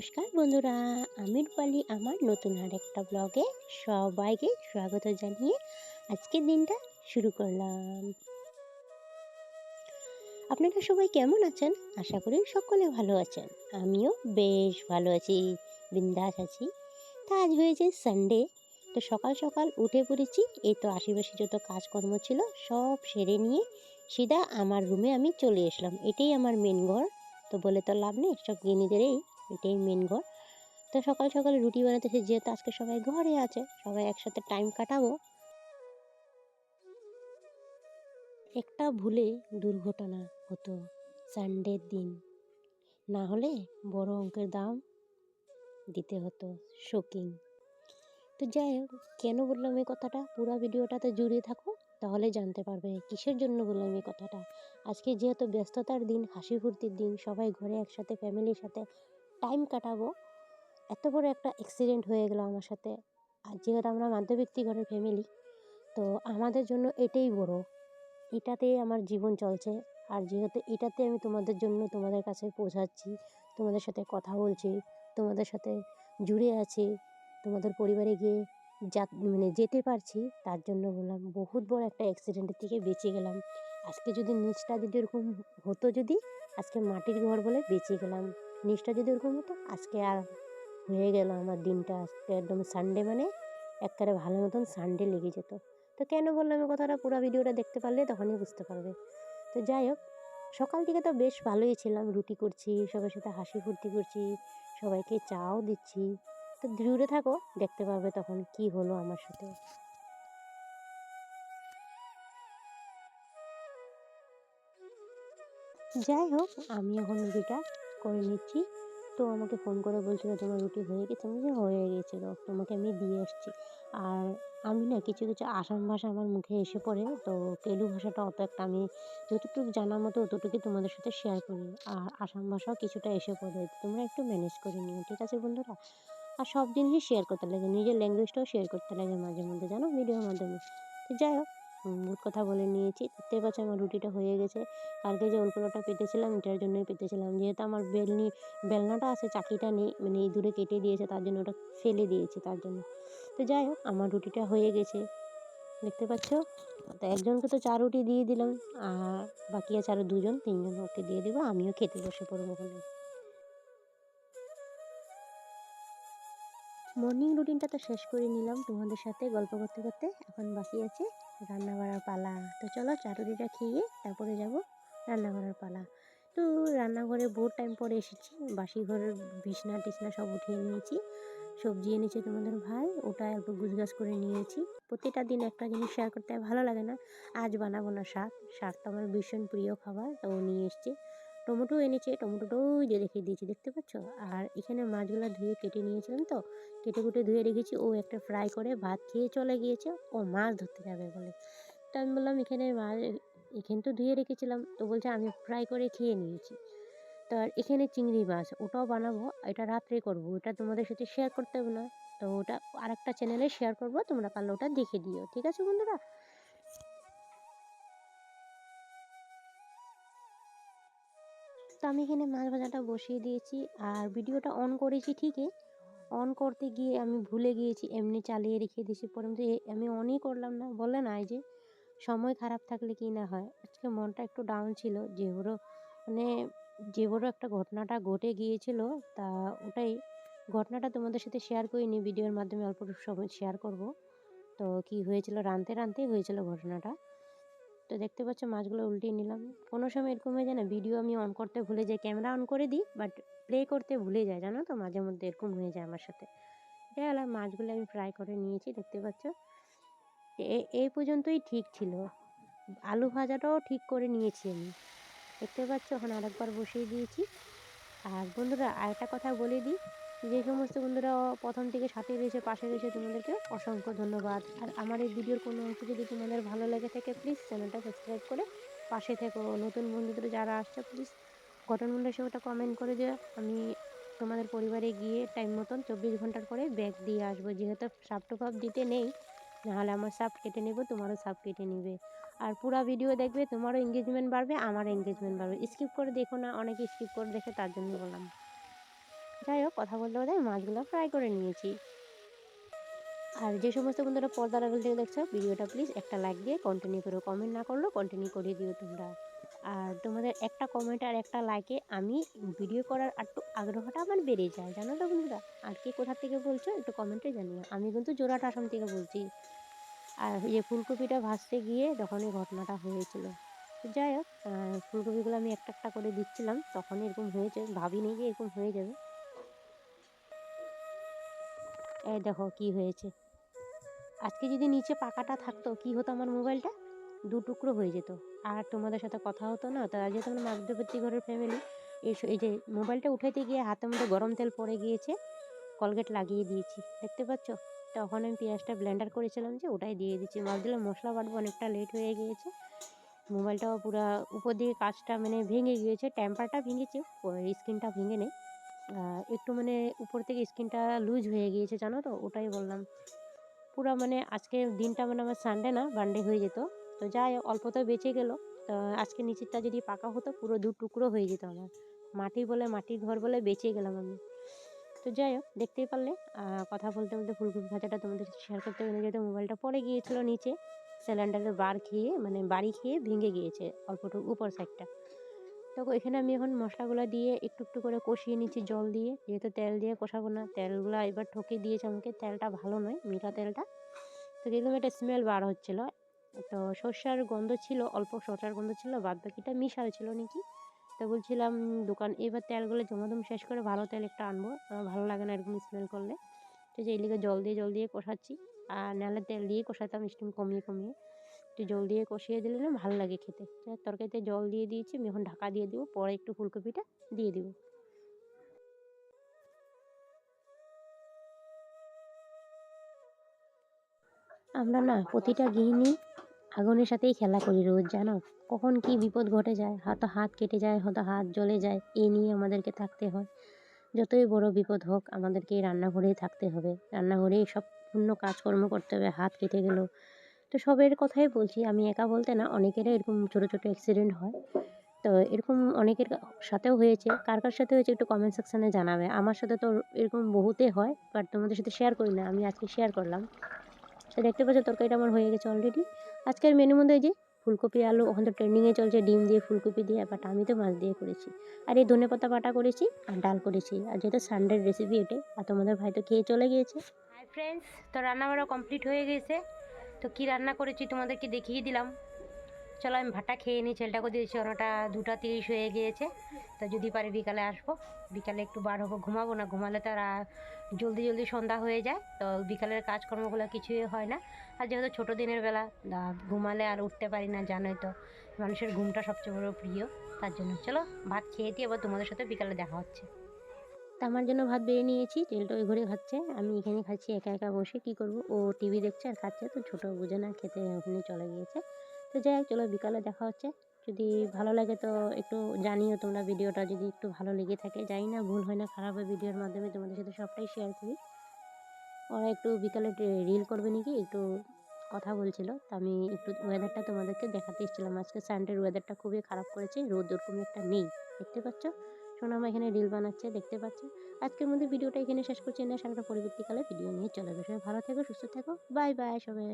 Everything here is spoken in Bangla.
নমস্কার বন্ধুরা, আমি রূপালি আমার নতুন আর একটা ব্লগে সবাইকে স্বাগত জানিয়ে আজকের দিনটা শুরু করলাম। আপনারা সবাই কেমন আছেন? আশা করি সকলে ভালো আছেন। আমিও বেশ ভালো আছি, বিন্দাস আছি। তা আজ হয়েছে সানডে তো সকাল সকাল উঠে পড়েছি, এই তো আশেপাশে যত কাজকর্ম ছিল সব সেরে নিয়ে সিধা আমার রুমে আমি চলে এসলাম এটাই আমার মেন ঘর, তো বলে তো লাভ নেই, সব গিনিদেরই এটাই মেন ঘর তো সকাল সকাল রুটি বানাতেছে যেহেতু আজকে সবাই ঘরে আছে, সবাই একসাথে টাইম কাটাবো। একটা ভুলে দুর্ঘটনা হতো সানডের দিন। না হলে বড় অঙ্কের দাম দিতে হতো শোকিং তো যাই হোক, কেন বললাম এই কথাটা? পুরো ভিডিওটাতে জুড়ে থাকো, তাহলে জানতে পারবে কিসের জন্য বললাম এই কথাটা। আজকে যেহেতু ব্যস্ততার দিন, হাসি ফুর্তির দিন, সবাই ঘরে একসাথে ফ্যামিলির সাথে টাইম কাটাবো। এত বড় একটা অ্যাক্সিডেন্ট হয়ে গেলো আমার সাথে। আর যেহেতু আমরা মধ্যবিত্তি ঘরের ফ্যামিলি তো আমাদের জন্য এটাই বড়। এটাতেই আমার জীবন চলছে। আর যেহেতু এটাতে আমি তোমাদের জন্য তোমাদের কাছে পৌঁছাচ্ছি, তোমাদের সাথে কথা বলছি, তোমাদের সাথে জুড়ে আছি, তোমাদের পরিবারে গিয়ে যা মানে যেতে পারছি, তার জন্য বললাম, বহুত বড় একটা অ্যাক্সিডেন্টের থেকে বেঁচে গেলাম। আজকে যদি নিচটা যদি এরকম হতো যদি, আজকে মাটির ঘর বলে বেঁচে গেলাম। নিচটা যদি ওরকম হতো, আজকে আর হয়ে গেল আমার দিনটা। আজকে একদম সানডে মানে একবারে ভালো মতন সানডে লেগে যেত। তো কেন বললাম এই কথাটা? পুরো ভিডিওটা দেখতে পারলে তখনই বুঝতে পারবে। তো যাই হোক, সকাল থেকে তো বেশ ভালোই ছিলাম। রুটি করছি, সবার সাথে হাসি ফুর্তি করছি, সবাইকে চাও দিচ্ছি। তো দূরে থাকো, দেখতে পাবে তখন কি হলো আমার সাথে। যাই হোক আমি এখন রুটিটা। করে নিচ্ছি। তো আমাকে ফোন করে বলছিল তোমার রুটি হয়ে গেছে। আমি যে হয়ে গেছিল তোমাকে আমি দিয়ে আসছি। আর আমি না কিছু কিছু আসাম ভাষা আমার মুখে এসে পড়ে। তো তেলু ভাষাটা অত একটা আমি যতটুকু জানার মতো অতটুকুই তোমাদের সাথে শেয়ার করি। আর আসাম ভাষাও কিছুটা এসে পড়ে। তোমরা একটু ম্যানেজ করে নিও, ঠিক আছে বন্ধুরা? আর সব জিনিসই শেয়ার করতে লাগে। নিজের ল্যাঙ্গুয়েজটাও শেয়ার করতে লাগে মাঝে মধ্যে, জানো? ভিডিওর মাধ্যমে। তো যাই হোক। বহুত কথা বলে নিয়েছি। দেখতে পাচ্ছি আমার রুটিটা হয়ে গেছে। কালকে যে ওলকলাটা পেতেছিলাম এটার জন্যই পেতেছিলাম যেহেতু আমার বেলনি, বেলনাটা আছে, চাকিটা নেই মানে দূরে কেটে দিয়েছে, তার জন্য ওটা ফেলে দিয়েছি তার জন্য। তো যাই হোক, আমার রুটিটা হয়ে গেছে। দেখতে পাচ্ছ? তো একজনকে তো চা রুটি দিয়ে দিলাম, আর বাকি আছে আরও দুজন, তিনজন ওকে দিয়ে দেবো, আমিও খেতে বসে পড়ব ওখানে মর্নিং রুটিনটা তো শেষ করে নিলাম তোমাদের সাথে গল্প করতে করতে। এখন বাকি আছে রান্না বাড়ার পালা। তো চলো চাটুরিটা খেয়ে তারপরে যাব রান্না করার পালা। তো রান্নাঘরে বহুত টাইম পরে এসেছি। বাসি ঘরের বিছনা টিছনা সব উঠিয়ে নিয়েছি। সবজি এনেছে তোমাদের ভাই, ওটা একটু গুছগাছ করে নিয়েছি। প্রতিটা দিন একটা জিনিস শেয়ার করতে ভালো লাগে না। আজ বানাবো না শাক। শাকটা আমার ভীষণ প্রিয় খাবার, তো ও নিয়ে এসছে। টমেটো এনেছে টমেটোটাও যে রেখে দিয়েছি, দেখতে পাচ্ছ? আর এখানে মাছগুলো ধুয়ে কেটে নিয়েছিলাম তো, কেটে কুটে ধুয়ে রেখেছি। ও একটা ফ্রাই করে ভাত খেয়ে চলে গিয়েছে। ও মাছ ধরতে যাবে বলে। তো আমি বললাম, এখানে মাছ, এখানে তো ধুয়ে রেখেছিলাম। তো বলছে, আমি ফ্রাই করে খেয়ে নিয়েছি। তো আর এখানে চিংড়ি মাছ, ওটাও বানাবো। এটা রাত্রে করব। ওটা তোমাদের সাথে শেয়ার করতে হবে না। তো ওটা আরেকটা চ্যানেলে শেয়ার করব। তোমরা পারলে ওটা দেখে দিও। ঠিক আছে বন্ধুরা? তো আমি এখানে মাছ ভাজাটা বসিয়ে দিয়েছি আর ভিডিওটা অন করেছি ঠিকই। অন করতে গিয়ে আমি ভুলে গিয়েছি, এমনি চালিয়ে রেখে দিয়েছি। পরন্তু আমি অনই করলাম না, বলে না যে সময় খারাপ থাকলে কি না হয়। আজকে মনটা একটু ডাউন ছিল, যে বড় মানে যে বড় একটা ঘটনাটা ঘটে গিয়েছিল, তা ওটাই ঘটনাটা তোমাদের সাথে শেয়ার করিনি, ভিডিওর মাধ্যমে অল্প সময় শেয়ার করব। তো কি হয়েছিল, রানতে রানতেই হয়েছিল ঘটনাটা। তো দেখতে পাচ্ছ মাছগুলো উল্টিয়ে নিলাম। কোনো সময় এরকম হয়ে যায় না ভিডিও আমি অন করতে ভুলে যাই ক্যামেরা অন করে দিই বাট প্লে করতে ভুলে যায় জানো তো? মাঝে মধ্যে এরকম হয়ে যায় আমার সাথে। এটাই হলো মাছগুলো আমি ফ্রাই করে নিয়েছি, দেখতে পাচ্ছ? এই পর্যন্তই ঠিক ছিল। আলু ভাজাটাও ঠিক করে নিয়েছি আমি। দেখতে পাচ্ছ, এখন আরেকবার বসিয়ে দিয়েছি। আর বন্ধুরা আরেকটা কথা বলে দিই যে সমস্ত বন্ধুরা প্রথম থেকে সাথে রয়েছে, পাশে রয়েছে, তোমাদেরকে অসংখ্য ধন্যবাদ। আর আমার এই ভিডিওর কোনো অংশ যদি তোমাদের ভালো লেগে থাকে প্লিজ চ্যানেলটা সাবস্ক্রাইব করে পাশে থেকো। নতুন বন্ধুদের যারা আসছে প্লিজ গঠনমূল্যের সঙ্গে ওটা কমেন্ট করে যে আমি তোমাদের পরিবারে গিয়ে টাইম মতন চব্বিশ ঘণ্টার পরে ব্যাগ দিয়ে আসব। যেহেতু সাপ টুপাপ দিতে নেই, নাহলে আমার সাপ কেটে নেব, তোমারও সাপ কেটে নেবে। আর পুরো ভিডিও দেখবে, তোমারও এঙ্গেজমেন্ট বাড়বে আমারও এঙ্গেজমেন্ট বাড়বে। স্কিপ করে দেখো না, অনেকে স্কিপ করে দেখে, তার জন্য বললাম। যাই হোক কথা বলতে বলতে মাছগুলো ফ্রাই করে নিয়েছি। আর যে সমস্ত বন্ধুরা পর্দা লেভেল থেকে দেখছ, ভিডিওটা প্লিজ একটা লাইক দিয়ে কন্টিনিউ করো। কমেন্ট না করলেও কন্টিনিউ করে দিও তোমরা। আর তোমাদের একটা কমেন্ট আর একটা লাইকে আমি ভিডিও করার একটু আগ্রহটা আমার বেড়ে যায়, জানো তো বন্ধুরা? আর কে কোথা থেকে বলছো একটু কমেন্টে জানিও। আমি কিন্তু জোড়াট আসাম থেকে বলছি। আর এই ফুলকপিটা ভাজতে গিয়ে তখন এই ঘটনাটা হয়েছিল। যাই হোক ফুলকপিগুলো আমি একটা একটা করে দিচ্ছিলাম। তখন এরকম হয়েছে, ভাবিনি যে এরকম হয়ে যাবে। এই দেখো কি হয়েছে। আজকে যদি নিচে পাকাটা থাকতো, কি হতো আমার মোবাইলটা? দু টুকরো হয়ে যেত। আর তোমাদের সাথে কথা হতো না, তা যেহেতু আমরা মধ্যবর্তী ঘরের ফ্যামিলি এই স- এই যে মোবাইলটা উঠাইতে গিয়ে হাতের মধ্যে গরম তেল পড়ে গিয়েছে কলগেট লাগিয়ে দিয়েছি। দেখতে পাচ্ছ? তখন আমি পেঁয়াজটা ব্লেন্ডার করেছিলাম যে ওটাই দিয়ে দিচ্ছি। ভাবছিলাম মশলা বাটবো, অনেকটা লেট হয়ে গিয়েছে। মোবাইলটাও পুরো উপর দিকে কাজটা মানে ভেঙে গিয়েছে টেম্পারটা ভেঙেছে স্ক্রিনটা ভেঙে নেই। একটু মানে উপর থেকে স্ক্রিনটা লুজ হয়ে গিয়েছে জানো তো? ওটাই বললাম। পুরো মানে আজকে দিনটা মানে আমার সানডে না বান্ডে হয়ে যেত। তো যাই হোক, অল্প তো বেঁচে গেল। আজকে নিচেরটা যদি পাকা হতো পুরো দু টুকরো হয়ে যেত আমার। মাটি বলে মাটির ঘর বলে বেঁচে গেলাম আমি। তো যাই হোক দেখতেই পারলে। কথা বলতে বলতে ফুলকপি ভাজাটা তোমাদের শেয়ার করতে গেলে যেহেতু মোবাইলটা পড়ে গিয়েছিল নিচে। সিলিন্ডারের বার খেয়ে মানে বাড়ি খেয়ে ভেঙে গিয়েছে অল্পটুকু উপর সাইডটা তো এখানে আমি এখন মশলাগুলো দিয়ে একটু একটু করে কষিয়ে নিচ্ছি জল দিয়ে। যেহেতু তেল দিয়ে কষাবো না, তেলগুলো এবার ঠকে দিয়েছে আমাকে। তেলটা ভালো নয়, মিঠা তেলটা। তো দেখলাম একটা স্মেল বার হচ্ছিল। তো সর্ষার গন্ধ ছিল, অল্প সর্ষার গন্ধ ছিল বাদ বাকিটা মিশাল ছিল নাকি? তো বলছিলাম, দোকান, এবার তেলগুলো জমাদম শেষ করে ভালো তেল একটা আনব। আমার ভালো লাগে না এরকম স্মেল করলে। তো যে এদিকে জল দিয়ে জল দিয়ে কষাচ্ছি। আর নাহলে তেল দিয়ে কষাতাম স্টিম কমিয়ে কমিয়ে। একটু জল দিয়ে কষিয়ে দিলে না ভালো লাগে খেতে। তো তরকারিতে জল দিয়ে দিয়েছি, আমি এখন ঢাকা দিয়ে দিব, পরে একটু ফুলকপিটা দিয়ে দিব। আমরা না প্রতিটা গৃহিণী আগুনের সাথেই খেলা করি রোজ, জানো? কখন কি বিপদ ঘটে যায়, হয়তো হাত কেটে যায়, হয়তো হাত জ্বলে যায় এই নিয়ে আমাদেরকে থাকতে হয়। যতই বড় বিপদ হোক, আমাদেরকে রান্নাঘরেই থাকতে হবে। রান্নাঘরেই সব পূর্ণ কাজকর্ম করতে হবে, হাত কেটে গেলেও তো সবের কথাই বলছি, আমি একা বলতে না, অনেকেরই এরকম ছোটো ছোটো অ্যাক্সিডেন্ট হয়। তো এরকম অনেকের সাথেও হয়েছে, কার কার সাথে হয়েছে একটু কমেন্ট সেকশানে জানাবে। আমার সাথে তো এরকম বহুতে হয় বাট তোমাদের সাথে শেয়ার করি না, আমি আজকে শেয়ার করলাম। তো দেখতে পাচ্ছ, তরকারিটা আমার হয়ে গেছে অলরেডি আজকের মেনুর মধ্যে যে ফুলকপি, আলু, ওখান তো ট্রেন্ডিংয়ে চলছে, ডিম দিয়ে ফুলকপি দিয়ে বাট আমি তো মাছ দিয়ে করেছি। আর এই ধনে পাতা বাটা করেছি আর ডাল করেছি। আর যেহেতু সানডের রেসিপি এটাই, আর তোমাদের ভাই তো খেয়ে চলে গিয়েছে। হাই ফ্রেন্ডস তো রান্না বাড়া কমপ্লিট হয়ে গেছে। তো কি রান্না করেছি তোমাদেরকে দেখিয়ে দিলাম। চলো আমি ভাতটা খেয়ে নিই, ছেলেটাকে দিয়েছি, ওনাটা দুটা তিরিশ হয়ে গিয়েছে। তো যদি পারি বিকালে আসব, বিকালে একটু বার হব, ঘুমাবো না, ঘুমালে তো আর জলদি জলদি সন্ধ্যা হয়ে যায়, তো বিকালের কাজকর্মগুলো কিছুই হয় না। আর যেহেতু ছোটো দিনের বেলা ঘুমালে আর উঠতে পারি না, জানোই তো, মানুষের ঘুমটা সবচেয়ে বড় প্রিয়, তার জন্য। চলো, ভাত খেয়ে দিয়ে আবার তোমাদের সাথে বিকালে দেখা হচ্ছে। তা আমার জন্য ভাত বেড়ে নিয়েছি তেলটা ওই ঘরে খাচ্ছে। আমি এখানে খাচ্ছি, একা একা বসে কি করব? ও টিভি দেখছে আর খাচ্ছে, তো ছোটো বুঝে না খেতে ওখানে চলে গিয়েছে। তো যাই হোক, চলো বিকালে দেখা হচ্ছে। যদি ভালো লাগে তো একটু জানিও তোমরা ভিডিওটা, যদি একটু ভালো লেগে থাকে। জানি না, ভুল হয় না, খারাপ হয় ভিডিওর মাধ্যমে, তোমাদের সাথে সবটাই শেয়ার করি। ওরা একটু বিকালে রিল করবে নাকি? একটু কথা বলছিল। তো আমি একটু ওয়েদারটা তোমাদেরকে দেখাতে এসেছিলাম। আজকে সানডের ওয়েদারটা খুবই খারাপ করেছে রোদ ওরকম একটা নেই। দেখতে পাচ্ছ? সোনামা এখানে রিল বানাচ্ছে, দেখতে পাচ্ছ আজকের মধ্যে ভিডিওটা এখানে শেষ করছি। না সামনে পরবর্তীকালে ভিডিও নিয়ে চলে সবাই ভালো থেকো, সুস্থ থেকো। বাই বাই সবাই।